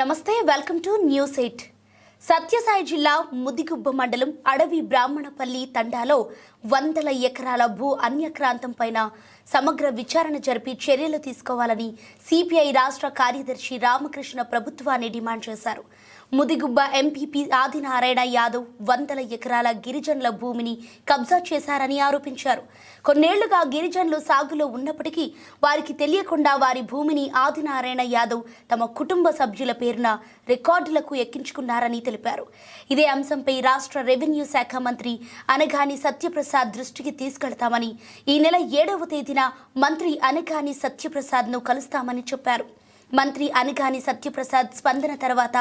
నమస్తే welcome to news eight. Satyasai జిల్లా ముదిగుబ్బ మండలం అడవి బ్రాహ్మణపల్లి తండాలో వందల ఎకరాల భూ అన్యక్రాంతం పైన సమగ్ర విచారణ జరిపి చర్యలు తీసుకోవాలని సిపిఐ రాష్ట్ర కార్యదర్శి రామకృష్ణ ప్రభుత్వాన్ని డిమాండ్ చేశారు. ముదిగుబ్బ ఎంపీపీ ఆదినారాయణ యాదవ్ వందల ఎకరాల గిరిజనుల భూమిని కబ్జా చేశారని ఆరోపించారు. కొన్నేళ్ళుగా గిరిజనులు సాగులో ఉన్నప్పటికీ వారికి తెలియకుండా వారి భూమిని ఆదినారాయణ యాదవ్ తమ కుటుంబ సభ్యుల పేరున రికార్డులకు ఎక్కించుకున్నారని తెలిపారు. ఇదే అంశంపై రాష్ట్ర రెవెన్యూ శాఖ మంత్రి అనగాని సత్యప్రసాద్ దృష్టికి తీసుకెళ్తామని ఈ నెల ఏడవ తేదీన మంత్రి అనగాని సత్యప్రసాద్ను కలుస్తామని చెప్పారు. మంత్రి అనగాని సత్యప్రసాద్ స్పందన తర్వాత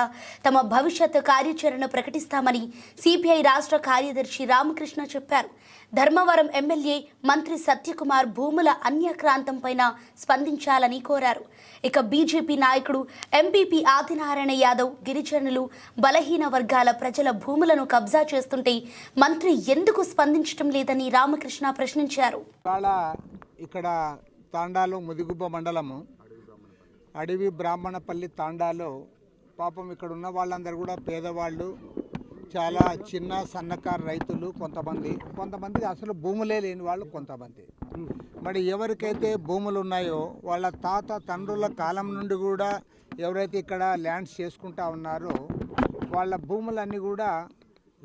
తమ భవిష్యత్ కార్యాచరణ ప్రకటిస్తామని సిపిఐ రాష్ట్ర కార్యదర్శి రామకృష్ణ చెప్పారు. ధర్మవరం ఎమ్మెల్యే మంత్రి సత్యకుమార్ భూముల అన్యక్రాంతంపైన స్పందించాలని కోరారు. ఇక బీజేపీ నాయకుడు ఎంపీపీ ఆదినారాయణ యాదవ్ గిరిజనులు బలహీన వర్గాల ప్రజల భూములను కబ్జా చేస్తుంటే మంత్రి ఎందుకు స్పందించడం లేదని రామకృష్ణ ప్రశ్నించారు. ఇక్కడ తాండాలు ముదిగుబ్బ మండలము అడవి బ్రాహ్మణపల్లి తాండాలో పాపం ఇక్కడ ఉన్న వాళ్ళందరూ కూడా పేదవాళ్ళు చాలా చిన్న సన్నకారు రైతులు కొంతమంది. కొంతమంది అసలు భూములే లేని వాళ్ళు కొంతమంది. మరి ఎవరికైతే భూములు ఉన్నాయో వాళ్ళ తాత తండ్రుల కాలం నుండి కూడా ఎవరైతే ఇక్కడ ల్యాండ్స్ చేసుకుంటా ఉన్నారో వాళ్ళ భూములన్నీ కూడా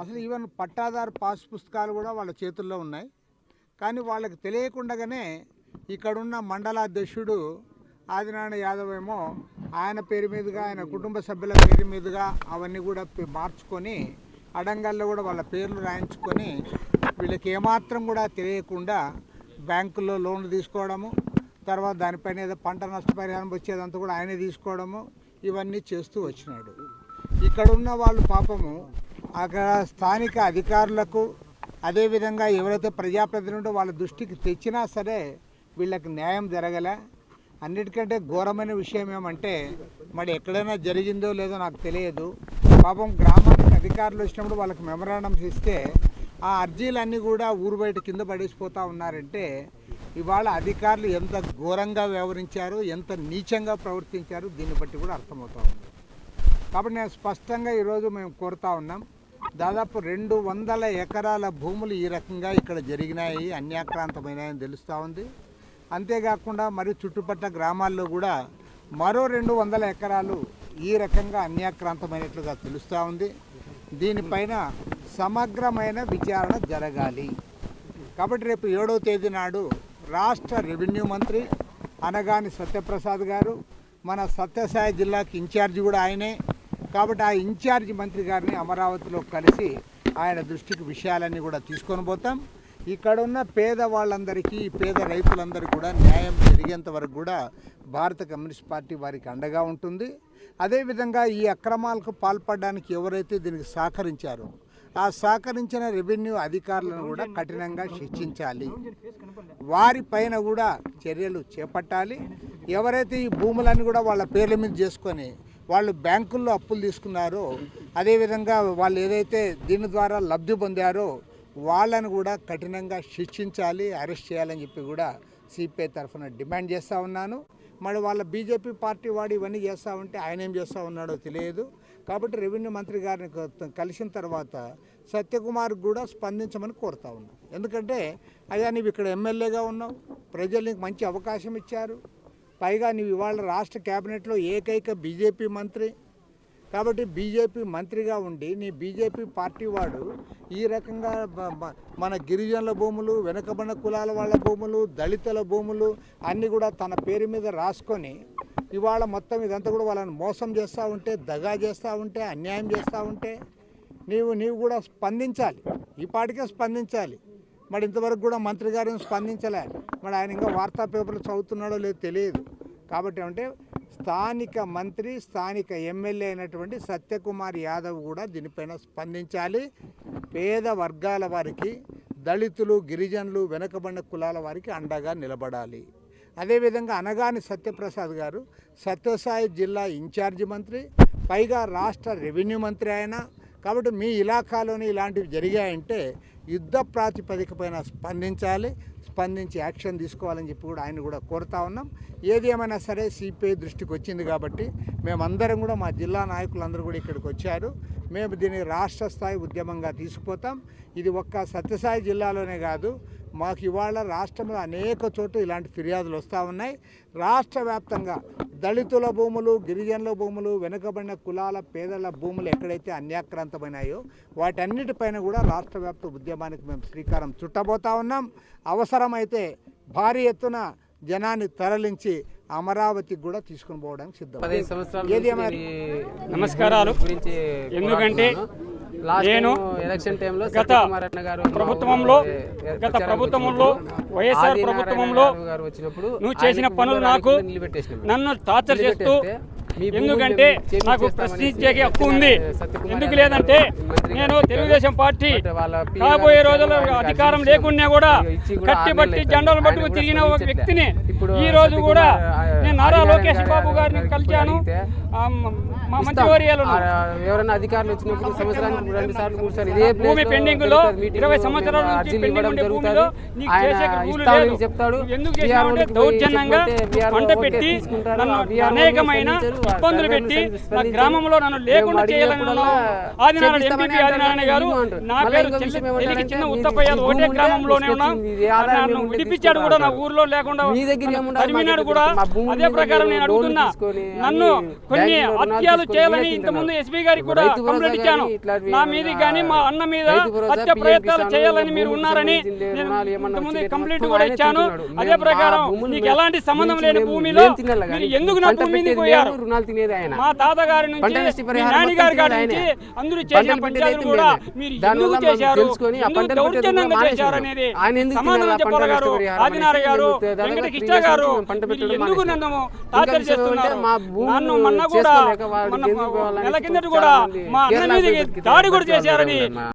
అసలు ఈవెన్ పట్టాదారు పాస్ పుస్తకాలు కూడా వాళ్ళ చేతుల్లో ఉన్నాయి. కానీ వాళ్ళకి తెలియకుండానే ఇక్కడున్న మండలాధ్యక్షుడు ఆదినారాయణ యాదవ్ ఏమో ఆయన పేరు మీదుగా ఆయన కుటుంబ సభ్యుల పేరు మీదుగా అవన్నీ కూడా మార్చుకొని అడంగల్లో కూడా వాళ్ళ పేర్లు రాయించుకొని వీళ్ళకి ఏమాత్రం కూడా తెలియకుండా బ్యాంకుల్లో లోన్లు తీసుకోవడము తర్వాత దానిపైన ఏదో పంట నష్టపరిహారం వచ్చేదంతా కూడా ఆయనే తీసుకోవడము ఇవన్నీ చేస్తూ వచ్చినాడు. ఇక్కడ ఉన్న వాళ్ళు పాపము అక్కడ స్థానిక అధికారులకు అదేవిధంగా ఎవరైతే ప్రజాప్రతినిధులు వాళ్ళ దృష్టికి తెచ్చినా సరే వీళ్ళకి న్యాయం జరగలే. అన్నిటికంటే ఘోరమైన విషయం ఏమంటే మరి ఎక్కడైనా జరిగిందో లేదో నాకు తెలియదు. పాపం గ్రామానికి అధికారులు వచ్చినప్పుడు వాళ్ళకి మెమరాండమ్స్ ఇస్తే ఆ అర్జీలన్నీ కూడా ఊరు బయట కింద పడేసిపోతూ ఉన్నారంటే ఇవాళ అధికారులు ఎంత ఘోరంగా వ్యవహరించారు ఎంత నీచంగా ప్రవర్తించారు దీన్ని బట్టి కూడా అర్థమవుతూ ఉంది. కాబట్టి నేను స్పష్టంగా ఈరోజు మేము కోరుతా ఉన్నాం దాదాపు రెండు వందల ఎకరాల భూములు ఈ రకంగా ఇక్కడ జరిగినాయి అన్యాక్రాంతమైనాయని తెలుస్తూ ఉంది. అంతేకాకుండా మరి చుట్టుపక్కల గ్రామాల్లో కూడా మరో రెండు వందల ఎకరాలు ఈ రకంగా అన్యాక్రాంతమైనట్లుగా తెలుస్తూ ఉంది. దీనిపైన సమగ్రమైన విచారణ జరగాలి. కాబట్టి రేపు ఏడవ తేదీ నాడు రాష్ట్ర రెవెన్యూ మంత్రి అనగాని సత్యప్రసాద్ గారు మన సత్యసాయి జిల్లాకి ఇన్ఛార్జి కూడా ఆయనే. కాబట్టి ఆ ఇన్ఛార్జి మంత్రి గారిని అమరావతిలో కలిసి ఆయన దృష్టికి విషయాలన్నీ కూడా తీసుకొని పోతాం. ఇక్కడ ఉన్న పేద వాళ్ళందరికీ పేద రైతులందరికీ కూడా న్యాయం జరిగేంత వరకు కూడా భారత కమ్యూనిస్ట్ పార్టీ వారికి అండగా ఉంటుంది. అదేవిధంగా ఈ అక్రమాలకు పాల్పడడానికి ఎవరైతే దీనికి సహకరించారో ఆ సహకరించిన రెవెన్యూ అధికారులను కూడా కఠినంగా శిక్షించాలి. వారిపైన కూడా చర్యలు చేపట్టాలి. ఎవరైతే ఈ భూములన్నీ కూడా వాళ్ళ పేర్ల మీద చేసుకొని వాళ్ళు బ్యాంకుల్లో అప్పులు తీసుకున్నారో అదేవిధంగా వాళ్ళు ఏదైతే దీని ద్వారా లబ్ధి పొందారో వాళ్ళని కూడా కఠినంగా శిక్షించాలి అరెస్ట్ చేయాలని చెప్పి కూడా సిపిఐ తరఫున డిమాండ్ చేస్తూ ఉన్నాను. మరి వాళ్ళ బీజేపీ పార్టీ వాడు ఇవన్నీ చేస్తూ ఉంటే ఆయన ఏం చేస్తూ ఉన్నాడో తెలియదు. కాబట్టి రెవెన్యూ మంత్రి గారిని కలిసిన తర్వాత సత్యకుమార్ కూడా స్పందించమని కోరుతా ఉన్నాం ఎందుకంటే అయ్యా నీవు ఇక్కడ ఎమ్మెల్యేగా ఉన్నావు ప్రజలు నీకు మంచి అవకాశం ఇచ్చారు. పైగా నీవు ఇవాళ రాష్ట్ర కేబినెట్లో ఏకైక బీజేపీ మంత్రి కాబట్టి బీజేపీ మంత్రిగా ఉండి నీ బీజేపీ పార్టీ వాడు ఈ రకంగా మన గిరిజనుల భూములు వెనుకబడిన కులాల వాళ్ళ భూములు దళితుల భూములు అన్నీ కూడా తన పేరు మీద రాసుకొని ఇవాళ మొత్తం ఇదంతా కూడా వాళ్ళని మోసం చేస్తూ ఉంటే దగా చేస్తూ ఉంటే అన్యాయం చేస్తూ ఉంటే నీవు నీవు కూడా స్పందించాలి. ఈ పాటికే స్పందించాలి. మరి ఇంతవరకు కూడా మంత్రి గారు స్పందించలే. మరి ఆయన ఇంకా వార్తా పేపర్లు చదువుతున్నాడో లేదో తెలియదు. కాబట్టి అంటే స్థానిక మంత్రి స్థానిక ఎమ్మెల్యే అయినటువంటి సత్యకుమార్ యాదవ్ కూడా దీనిపైన స్పందించాలి. పేద వర్గాల వారికి దళితులు గిరిజనులు వెనకబడిన కులాల వారికి అండగా నిలబడాలి. అదేవిధంగా అనగాని సత్యప్రసాద్ గారు సత్యసాయి జిల్లా ఇన్ఛార్జి మంత్రి పైగా రాష్ట్ర రెవెన్యూ మంత్రి ఆయన. కాబట్టి మీ ఇలాకాలోని ఇలాంటివి జరిగాయంటే యుద్ధ ప్రాతిపదిక పైన స్పందించాలి స్పందించి యాక్షన్ తీసుకోవాలని చెప్పి కూడా ఆయన కూడా కోరుతా ఉన్నాం. ఏది ఏమైనా సరే సిపిఐ దృష్టికి వచ్చింది కాబట్టి మేమందరం కూడా మా జిల్లా నాయకులందరూ కూడా ఇక్కడికి వచ్చారు. మేము దీన్ని రాష్ట్ర స్థాయి ఉద్యమంగా తీసుకుపోతాం. ఇది ఒక్క సత్యసాయి జిల్లాలోనే కాదు మాకు ఇవాళ రాష్ట్రంలో అనేక చోట్ల ఇలాంటి ఫిర్యాదులు వస్తూ ఉన్నాయి. రాష్ట్ర వ్యాప్తంగా దళితుల భూములు గిరిజనుల భూములు వెనుకబడిన కులాల పేదల భూములు ఎక్కడైతే అన్యాక్రాంతమైనాయో వాటన్నిటిపైన కూడా రాష్ట్ర వ్యాప్త ఉద్యమానికి మేము శ్రీకారం చుట్టబోతా ఉన్నాం. అవసరమైతే భారీ ఎత్తున జనాన్ని తరలించి అమరావతికి కూడా తీసుకుని పోవడానికి సిద్ధం నమస్కారాలు. గురించి ఎందుకంటే నేను ఎలక్షన్ టైంలో గత ప్రభుత్వంలో గత ప్రభుత్వంలో వైఎస్ఆర్ ప్రభుత్వంలో గారు గారు వచ్చినప్పుడు నువ్వు చేసిన పనులు నాకు. నన్ను టార్చర్ చేస్తూ ఎందుకంటే నాకు ప్రశ్నించే హక్కు ఉంది ఎందుకు లేదంటే నేను. తెలుగుదేశం పార్టీ గారు రోజుల్లో అధికారం లేకున్నా కూడా కట్టి బట్టి జెండాలు. పట్టుకు తిరిగిన. వ్యక్తిని ఈ రోజు కూడా నేను నారా లోకేష్ బాబు గారిని కలిశాను మా ఎవరైనా అధికారులు వచ్చినప్పుడు సంవత్సరానికి రెండు సార్లు మూడు సార్లు ఇదే భూమి పెండింగ్లో ఇరవై సంవత్సరాల నుంచి పెండింగ్ ఉండే. భూమిలో నీకు చేసే లేదు. చెప్తాడు ఎందుకు దౌర్జన్యంగా పంట పెట్టి. నన్ను అనేకమైన ఇబ్బందులు పెట్టి నా. గ్రామంలో నన్ను లేకుండా ఆదినారాయణ ఎంపీ ఆదినారాయణ. గారు. నా పేరు చిన్న ఉత్తపయ్యాలు ఒకటే గ్రామంలోనే ఉన్నాం నన్ను విడిపించాడు కూడా నా. ఊర్లో లేకుండా? తరిమినాడు కూడా అదే ప్రకారం నేను అడుగుతున్నా నన్ను కొన్ని హత్యలు చేయాలని ఇంతకుముందు. ఎస్పీ గారికి కూడా కంప్లైంట్ ఇచ్చాను నా మీద కానీ మా అన్న మీద హత్య ప్రయత్నాలు చేయాలని మీరు ఉన్నారని ఇంతకుముందు కంప్లైంట్ కూడా ఇచ్చాను. అదే ప్రకారం మా భూములు నీకు మేము- ఎలాంటి సంబంధం లేని భూమిలో మీరు ఎందుకు నా పంట భూమి మీదకి పెట్టేది పోయారు మా తాతగారి నుంచి నాన్నగారి గారి నుంచి. అందరూ చేసిన అయితే కూడా. మీరు ఎందుకు చేశారు దౌర్జన్యంగా. చేశారు అనేది సమాధానం చెప్పాలి గారు ఆదినారాయణ గారు వెంకట కిష్టా గారు ఎందుకు మానేసినాం. నన్ను టార్చర్ చేస్తున్నారు నన్ను మొన్న కూడా మన నెల కిందట కూడా మంది మా అన్న పోయి దాడి కూడా చేశారని.